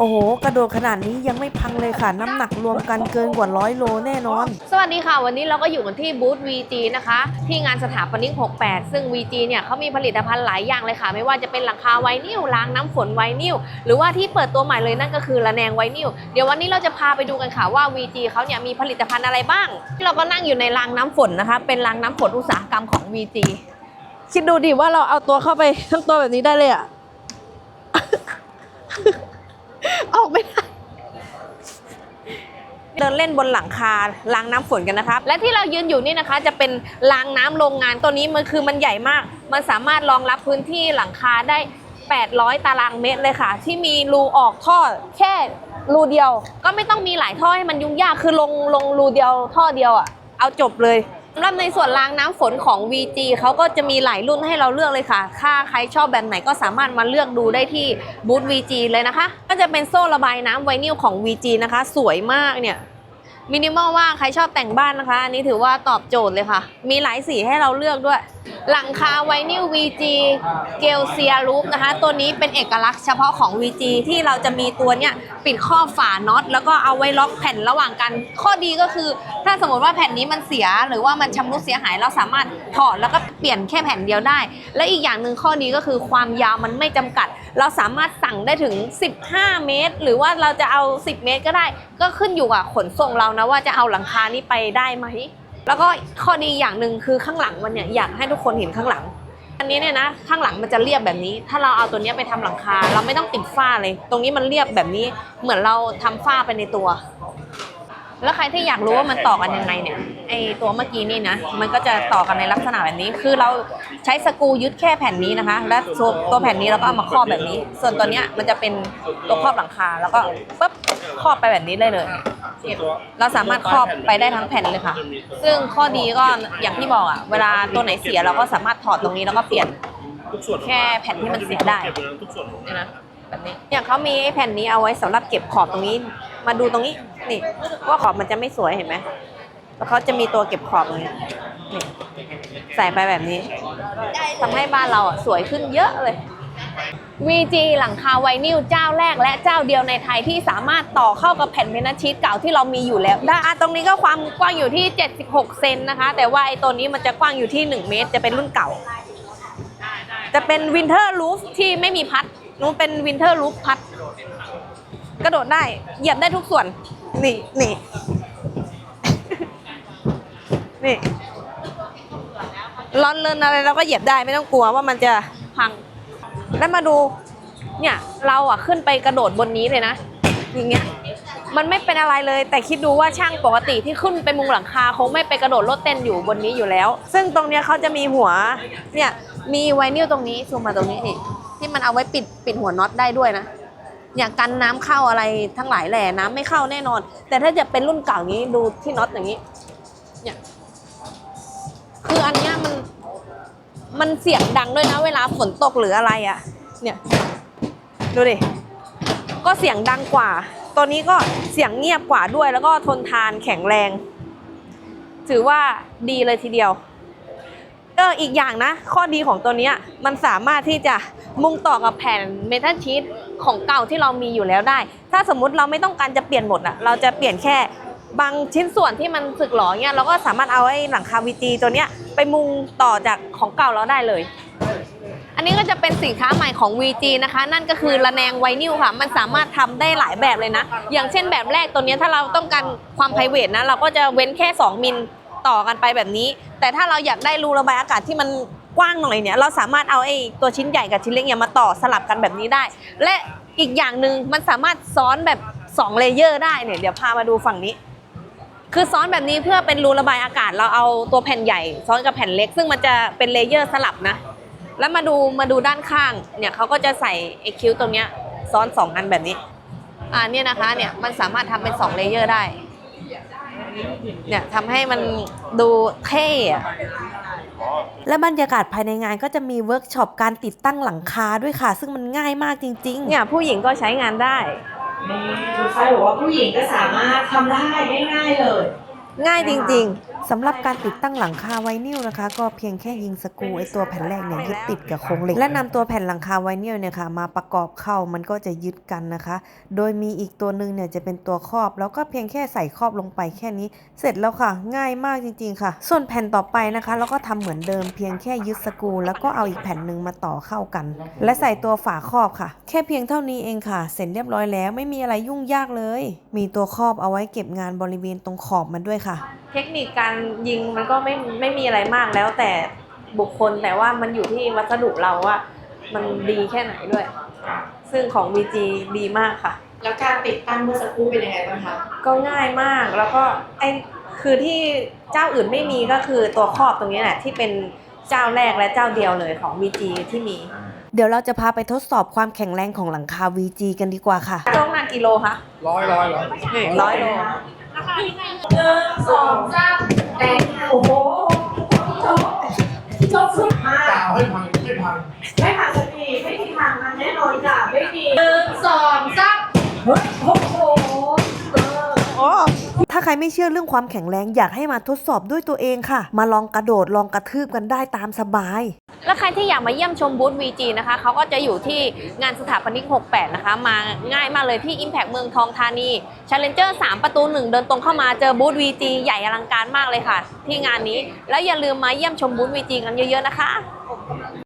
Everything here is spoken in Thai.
โอ้โห กระโดดขนาดนี้ยังไม่พังเลยค่ะ น้ำหนักรวมกันเกินกว่าร้อยโลแน่นอน สวัสดีค่ะ วันนี้เราก็อยู่กันที่บูธ VG นะคะ ที่งานสถาปนิก 68 ซึ่ง VG เนี่ยเขามีผลิตภัณฑ์หลายอย่างเลยค่ะ ไม่ว่าจะเป็นหลังคาไวนิลล้างน้ำฝนไวนิลหรือว่าที่เปิดตัวใหม่เลยนั่นก็คือระแนงไวนิลเดี๋ยววันนี้เราจะพาไปดูกันค่ะว่า VG เขาเนี่ยมีผลิตภัณฑ์อะไรบ้าง เราก็นั่งอยู่ในรางน้ำฝนนะคะ เป็นรางน้ำฝนอุตสาหกรรมของ VG คิดดูดิว่าเราเอาตัวเข้าไปทั้งตัวแบบนี้ได้เลยอะ ออกไม่ได้เดินเล่นบนหลังคาล้างน้ำฝนกันนะครับ และที่เรายืนอยู่นี่นะคะ จะเป็นรางน้ำโรงงานตัวนี้มันคือมันใหญ่มาก มันสามารถรองรับพื้นที่หลังคาได้ 800 ตารางเมตรเลยค่ะ ที่มีรูออกท่อแค่รูเดียว ก็ไม่ต้องมีหลายท่อให้มันยุ่งยากคือลงลงรูเดียวท่อเดียวอะเอาจบเลย สำหรับในส่วนรางน้ำฝนของ VG เขาก็จะมีหลายรุ่นให้เราเลือกเลยค่ะ ถ้าใครชอบแบบไหนก็สามารถมาเลือกดูได้ที่บูธ VG เลยนะคะ ก็จะเป็นโซ่ระบายน้ำไวนิลของ VG นะคะ สวยมากเนี่ยมินิมอลว่าใครชอบแต่งบ้านนะคะ อันนี้ถือว่าตอบโจทย์เลยค่ะ มีหลายสีให้เราเลือกด้วย หลังคาไวนิล VG เกลเซียรูปนะคะ ตัวนี้เป็นเอกลักษณ์เฉพาะของ VG ที่เราจะมีตัวเนี้ยปิดข้อฝาน็อต แล้วก็เอาไว้ล็อกแผ่นระหว่างกัน ข้อดีก็คือ ถ้าสมมติว่าแผ่นนี้มันเสียหรือว่ามันชำรุดเสียหายเราสามารถถอดแล้วก็เปลี่ยนแค่แผ่นเดียวได้ และอีกอย่างหนึ่งข้อดีก็คือความยาวมันไม่จำกัด เราสามารถสั่งได้ถึง 15 เมตร หรือว่าเราจะเอา 10 เมตรก็ได้ ก็ขึ้นอยู่กับขนส่งเรานะว่าจะเอาหลังคานี้ไปได้ไหมแล้วก็ข้อดีอย่างหนึ่งคือข้างหลังมันเนี่ยอยากให้ทุกคนเห็นข้างหลังอันนี้เนี่ยนะข้างหลังมันจะเรียบแบบนี้ ถ้าเราเอาตัวนี้ไปทำหลังคา เราไม่ต้องติดฝ้าเลย ตรงนี้มันเรียบแบบนี้เหมือนเราทำฝ้าไปในตัว แล้วใครที่อยากรู้ว่ามันต่อกันยังไงเนี่ยไอตัวเมื่อกี้นี่นะมันก็จะต่อกันในลักษณะแบบนี้ คือเราใช้สกูยึดแค่แผ่นนี้นะคะ และตัวตัวแผ่นนี้เราก็เอามาครอบแบบนี้ ส่วนตัวเนี้ยมันจะเป็นตัวครอบหลังคาแล้วก็ปุ๊บครอบไปแบบนี้เลยเลย เราสามารถครอบไปได้ทั้งแผ่นเลยค่ะ ซึ่งข้อดีก็อย่างที่บอกอะเวลาตัวไหนเสียเราก็สามารถถอดตรงนี้แล้วก็เปลี่ยนแค่แผ่นที่มันเสียได้นะ แบบนี้อย่างเขามีไอ้แผ่นนี้เอาไว้สำหรับเก็บขอบตรงนี้ มาดูตรงนี้นี่ว่าขอบมันจะไม่สวยเห็นไหมแล้วเขาจะมีตัวเก็บขอบตรงนี้นี่ใส่ไปแบบนี้ทำให้บ้านเราอะสวยขึ้นเยอะเลย VG หลังคาไวนิลเจ้าแรก และเจ้าเดียวในไทยที่สามารถต่อเข้ากับแผ่นเพนชีตเก่าที่เรามีอยู่แล้วได้อะตรงนี้ก็ความกว้างอยู่ที่ 76 เซนนะคะ แต่ว่าไอ้ตัวนี้มันจะกว้างอยู่ที่ 1 เมตร จะเป็นรุ่นเก่า จะเป็นวินเทอร์ลูฟที่ไม่มีพัด นู้นเป็นวินเทอร์ลูฟพัด กระโดดได้ เหยียบได้ทุกส่วน นี่นี่ นี่ร้อนเลินอะไรเราก็เหยียบได้ไม่ต้องกลัวว่ามันจะพัง แล้วมาดู เนี่ย เราอะขึ้นไปกระโดดบนนี้เลยนะ อย่างเงี้ย มันไม่เป็นอะไรเลย แต่คิดดูว่าช่างปกติที่ขึ้นไปมุงหลังคาคงไม่ไปกระโดดรถเต้นอยู่บนนี้อยู่แล้ว ซึ่งตรงเนี้ยเขาจะมีหัว เนี่ย มีไวนิลตรงนี้ซูมมาตรงนี้นี่ ที่มันเอาไว้ปิดปิดหัวน็อตได้ด้วยนะอย่างกันน้ำเข้าอะไรทั้งหลายแหล่น้ำไม่เข้าแน่นอน แต่ถ้าจะเป็นรุ่นเก่านี้ดูที่น็อตอย่างนี้ เนี่ย คืออันเนี้ยมัน มันเสียงดังด้วยนะเวลาฝนตกหรืออะไรอะ่ะ เนี่ย ดูดิ ก็เสียงดังกว่า ตัวนี้ก็เสียงเงียบกว่าด้วย แล้วก็ทนทานแข็งแรง ถือว่าดีเลยทีเดียว เอออีกอย่างนะ ข้อดีของตัวนี้มันสามารถที่จะมุงต่อกับแผ่นเมทัลชีตของเก่าที่เรามีอยู่แล้วได้ ถ้าสมมุติเราไม่ต้องการจะเปลี่ยนหมดอะเราจะเปลี่ยนแค่บางชิ้นส่วนที่มันสึกหรอเนี่ยเราก็สามารถเอาไอ้หลังคาวีจีตัวเนี้ยไปมุงต่อจากของเก่าเราได้เลย อันนี้ก็จะเป็นสินค้าใหม่ของ VG นะคะ นั่นก็คือระแนงไวนิลค่ะ มันสามารถทำได้หลายแบบเลยนะ อย่างเช่นแบบแรกตัวนี้ถ้าเราต้องการความ p r i v a t นะ เราก็จะเว้นแค่ 2 มิล ต่อกันไปแบบนี้ แต่ถ้าเราอยากได้รูระบายอากาศที่มันกว้างหน่อยเนี่ยเราสามารถเอาไอ้ตัวชิ้นใหญ่กับชิ้นเล็กเนี่ยมาต่อสลับกันแบบนี้ได้ และอีกอย่างหนึ่งมันสามารถซ้อนแบบ2เลเยอร์ได้เนี่ยเดี๋ยวพามาดูฝั่งนี้ คือซ้อนแบบนี้เพื่อเป็นรูระบายอากาศ เราเอาตัวแผ่นใหญ่ ซ้อนกับแผ่นเล็ก ซึ่งมันจะเป็นเลเยอร์สลับนะ แล้วมาดูมาดูด้านข้างเนี่ยเขาก็จะใส่ไอคิวตรงเนี้ยซ้อนสองอันแบบนี้อ่าเนี่ยนะคะเนี่ยมันสามารถทำเป็นสองเลเยอร์ได้ เนี่ยทำให้มันดูเท่อะและบรรยากาศภายในงานก็จะมีเวิร์กช็อปการติดตั้งหลังคาด้วยค่ะ ซึ่งมันง่ายมากจริง ๆ เนี่ยผู้หญิงก็ใช้งานได้นี่คือใครบอกว่าผู้หญิงก็สามารถทำได้ง่ายๆเลย ง่ายจริงสำหรับการติดตั้งหลังคาไวนิลนะคะ ก็เพียงแค่ยิงสกรูไอตัวแผ่นแรกเนี่ยยึดติดกับโครงเหล็ก และนำตัวแผ่นหลังคาไวนิลเนี่ยค่ะมาประกอบเข้ามันก็จะยึดกันนะคะ โดยมีอีกตัวหนึ่งเนี่ยจะเป็นตัวครอบ แล้วก็เพียงแค่ใส่ครอบลงไปแค่นี้ เสร็จแล้วค่ะ ง่ายมากจริง ๆ ค่ะ ส่วนแผ่นต่อไปนะคะเราก็ทำเหมือนเดิมเพียงแค่ยึดสกรูแล้วก็เอาอีกแผ่นหนึ่งมาต่อเข้ากัน และใส่ตัวฝาครอบค่ะ แค่เพียงเท่านี้เองค่ะ เสร็จเรียบร้อยแล้วไม่มีอะไรยุ่งยากเลย มีตัวครอบเอาไว้เก็บงานบริเวณตรงขอบมันด้วยค่ะๆเทคนิคการยิงมันก็ไม่ไม่มีอะไรมากแล้วแต่บุคคลแต่ว่ามันอยู่ที่วัสดุเราว่า มันดีแค่ไหนด้วย ซึ่งของ VG ดีมากค่ะ แล้วการติดตั้งเมื่อสักครู่เป็นยังไงบ้างคะก็ง่ายมากแล้วก็ไอคือที่เจ้าอื่นไม่มีก็คือตัวครอบตรงนี้แหละที่เป็นเจ้าแรกและเจ้าเดียวเลยของ VG ที่มี เดี๋ยวเราจะพาไปทดสอบความแข็งแรงของหลังคา VG กันดีกว่าค่ะ ต้องหนักกิโลคะร้อยร้อยร้อย ร้อยโล สองสามแดงโอ้โหจบสุดมาก กล่าวให้พังให้พังไม่ผ่านสักทีไม่มีทางนั้นแน่นอนจ้ะไม่มีหนึ่งสองสามเฮ้ยโอ้โหเออถ้าใครไม่เชื่อเรื่องความแข็งแรงอยากให้มาทดสอบด้วยตัวเองค่ะ มาลองกระโดดลองกระทืบกันได้ตามสบาย แล้วใครที่อยากมาเยี่ยมชมบูธ VG นะคะเขาก็จะอยู่ที่งานสถาปนิก 68 นะคะ มาง่ายมากเลยที่ Impact เมืองทองธานี Challenger 3 ประตู 1 เดินตรงเข้ามาเจอบูธ VG ใหญ่อลังการมากเลยค่ะ ที่งานนี้แล้วอย่าลืมมาเยี่ยมชมบูธ VG กันเยอะๆนะคะ